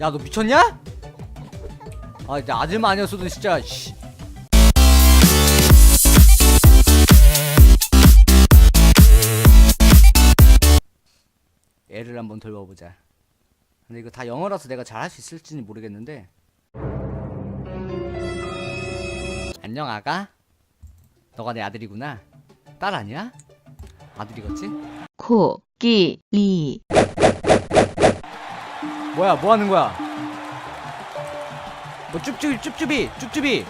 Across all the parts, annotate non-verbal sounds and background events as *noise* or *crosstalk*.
야 너 미쳤냐? 아 이제 아들만 아니었어도 진짜 씨. 애를 한번 돌봐보자 근데 이거 다 영어라서 내가 잘 할 수 있을지는 모르겠는데 안녕 아가 너가 내 아들이구나 딸 아니야? 아들이겠지? 코끼리 뭐야 뭐 하는 거야? 뭐 쭈쭈비 쭈쭈비 쭈쭈비.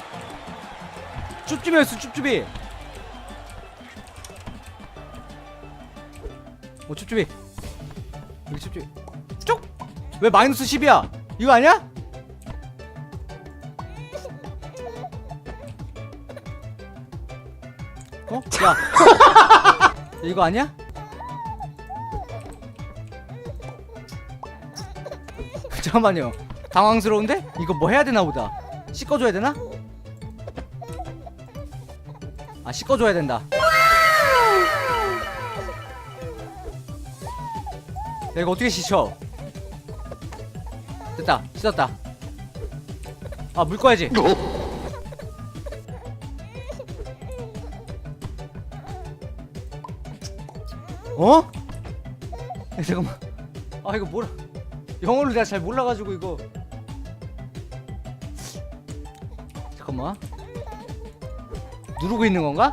쭈쭈비였어 쭈쭈비. 뭐 쭈쭈비? 여기 쭈쭈비. 쭉왜 마이너스 10이야? 이거 아니야? 어? 야. *laughs* 이거 아니야? 잠깐만요. 당황스러운데? 이거 뭐 해야 되나 보다. 씻어줘야 되나? 아, 씻어줘야 된다. 야, 이거 어떻게 씻어? 됐다. 씻었다. 아, 물 꺼야지. 어? 야, 잠깐만. 아, 이거 뭐라. 영어를 내가 잘 몰라가지고 이거. 잠깐만. 누르고 있는 건가?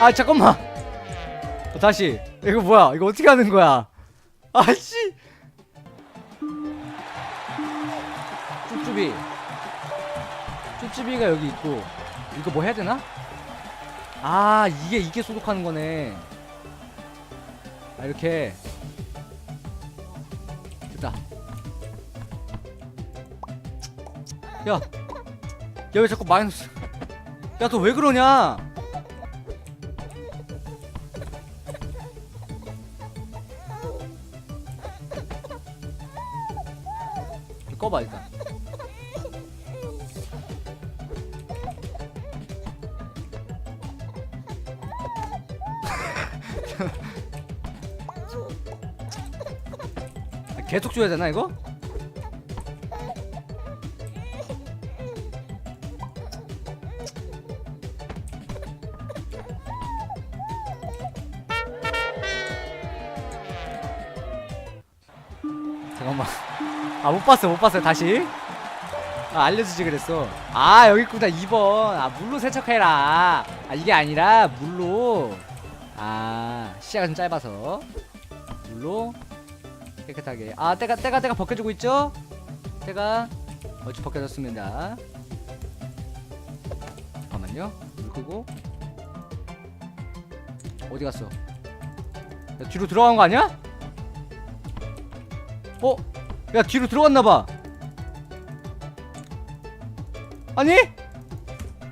아 잠깐만. 어, 다시. 이거 뭐야? 이거 어떻게 하는 거야? 아씨. 쭈쭈비 쭈쭈비가 여기 있고 이거 뭐 해야 되나? 아 이게 이게 소독하는 거네. 아 이렇게. 됐다. 야 야 왜 자꾸 마이너스? 야 너 왜 그러냐? 꺼봐 일단 *laughs* 계속 줘야 되나 이거? 잠깐만. 아 못 봤어 못 봤어요 다시. 아 알려주지 그랬어. 아 여기 있구나 2번. 아 물로 세척해라. 아 이게 아니라 물로 아 시야가 좀 짧아서 물로 깨끗하게 아 때가 때가 때가 벗겨지고 있죠? 때가 얼추 벗겨졌습니다 잠깐만요 물 끄고 어디 갔어? 야, 뒤로 들어간 거 아니야? 어? 야 뒤로 들어갔나봐 아니?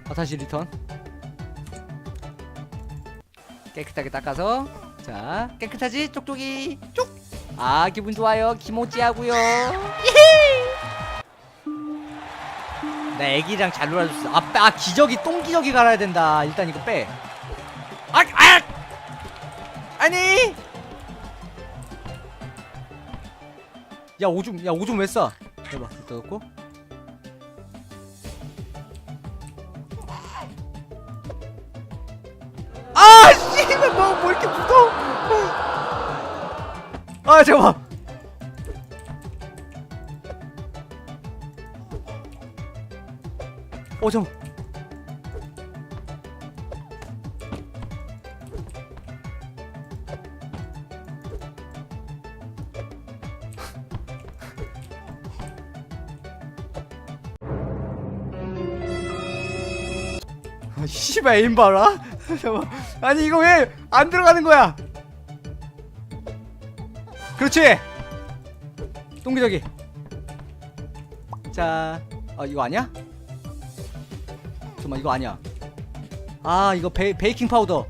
아 다시 리턴 깨끗하게 닦아서. 자 깨끗하지? 쪽쪽이. 쪽. 아 기분 좋아요. 기모찌하고요. 나 애기랑 잘 놀아줬어. 아, 빼- 아 기저귀 똥기저귀 갈아야 된다. 일단 이거 빼. 아, 아! 아니! 야 오줌 야 오줌 왜 싸? 해봐 이따 넣고 아 잠깐만. 어 잠깐 아, 씨발 에임 봐라? *laughs* 잠깐만. 아니 이거 왜 안 들어가는 거야 그렇지. 똥기저기 자 아, 이거 아니야? 잠깐만 이거 아니야. 아 이거 베, 베이킹 파우더.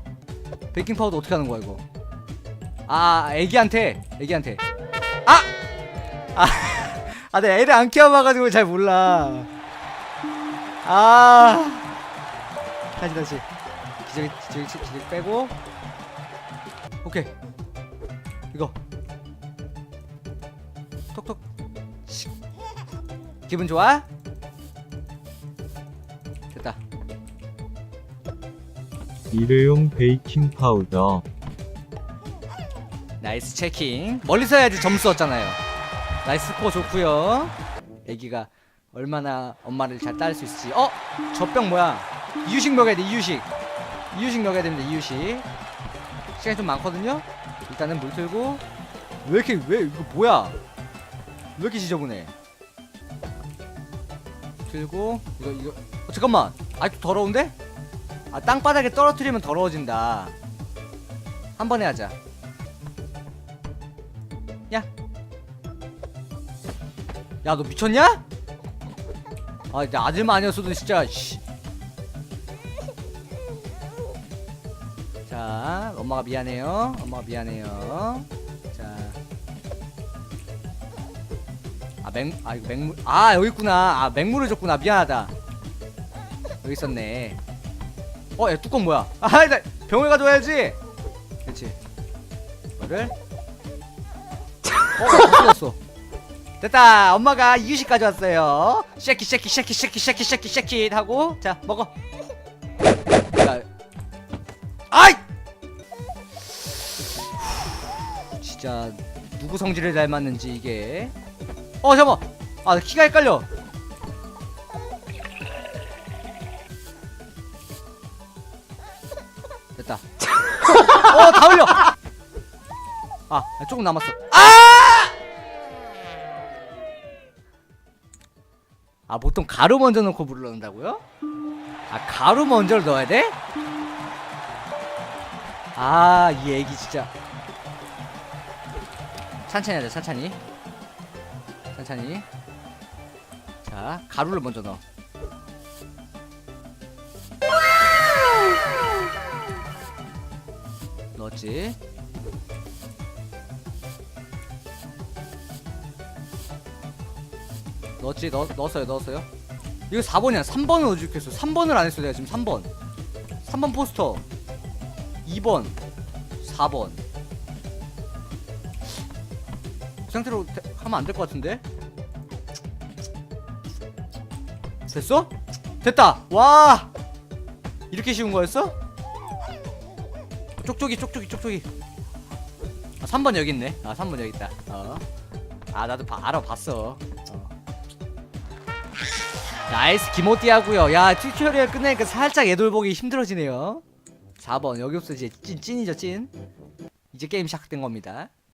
베이킹 파우더 어떻게 하는 거야 이거? 아 애기한테 애기한테. 아! 아, *laughs* 아 내가 애를 안 키워봐가지고 잘 몰라. 아. 다시 다시. 기저귀 기저귀 기저귀 빼고. 오케이. 이거 톡톡. 씩. 기분 좋아? 됐다. 일회용 베이킹 파우더. 나이스 체킹. 멀리서 해야지 점수 얻잖아요. 나이스 스코어 좋고요. 애기가 얼마나 엄마를 잘 따를 수 있을지. 어? 저 병 뭐야? 이유식 먹여야 돼 이유식. 이유식 먹여야 됩니다 이유식. 시간이 좀 많거든요? 일단은 물 틀고. 왜 이렇게 왜 이거 뭐야 왜 이렇게 지저분해 들고 이거 이거 어, 잠깐만 아직도 더러운데? 아 땅바닥에 떨어뜨리면 더러워진다 한 번에 하자 야. 야, 너 미쳤냐? 아, 내 아들만 아니었어도 진짜 씨. 자, 엄마가 미안해요. 엄마가 미안해요. 자. 아, 맹, 아, 이거 맹물. 아, 여기 있구나. 아, 맹물을 줬구나. 미안하다. 여기 있었네. 어, 야, 뚜껑 뭐야? 아, 나 병원에 가져와야지. 그렇지. 이거를 어, 틀렸어. 됐다. 엄마가 이유식 가져왔어요. 쉐키 쉐키 쉐키 쉐키 쉐키 쉐키 쉐키 하고 자 먹어. 자, 아이! 진짜 누구 성질을 닮았는지 이게. 어 잠깐. 아 키가 헷갈려. 됐다. *laughs* 어다 흘려. 아 조금 남았어. 아! 아 보통 가루 먼저 넣고 물을 넣는다고요? 아 가루 먼저 넣어야 돼? 아이 애기 진짜 천천히 하자 천천히 천천히. 자 가루를 먼저 넣어. 넣었지? 넣었지? 넣, 넣었어요 넣었어요? 이거 4번이야. 3번을 어디 했어? 3번을 안 했어 내가 지금 3번. 3번 포스터. 2번. 4번 그 상태로 대- 하면 안 될 것 같은데? 됐어? 됐다! 와! 이렇게 쉬운 거였어? 쪽쪽이 쪽쪽이 쪽쪽이. 아 3번 여기 있네. 아 3번 여기 있다. 어 아 나도 봐, 알아봤어. 어. 나이스 기모띠하고요. 야 튜토리얼 끝내니까 살짝 애돌 보기 힘들어지네요. 4번 여기 없어. 이제 찐 찐이죠 찐. 이제 게임 시작된 겁니다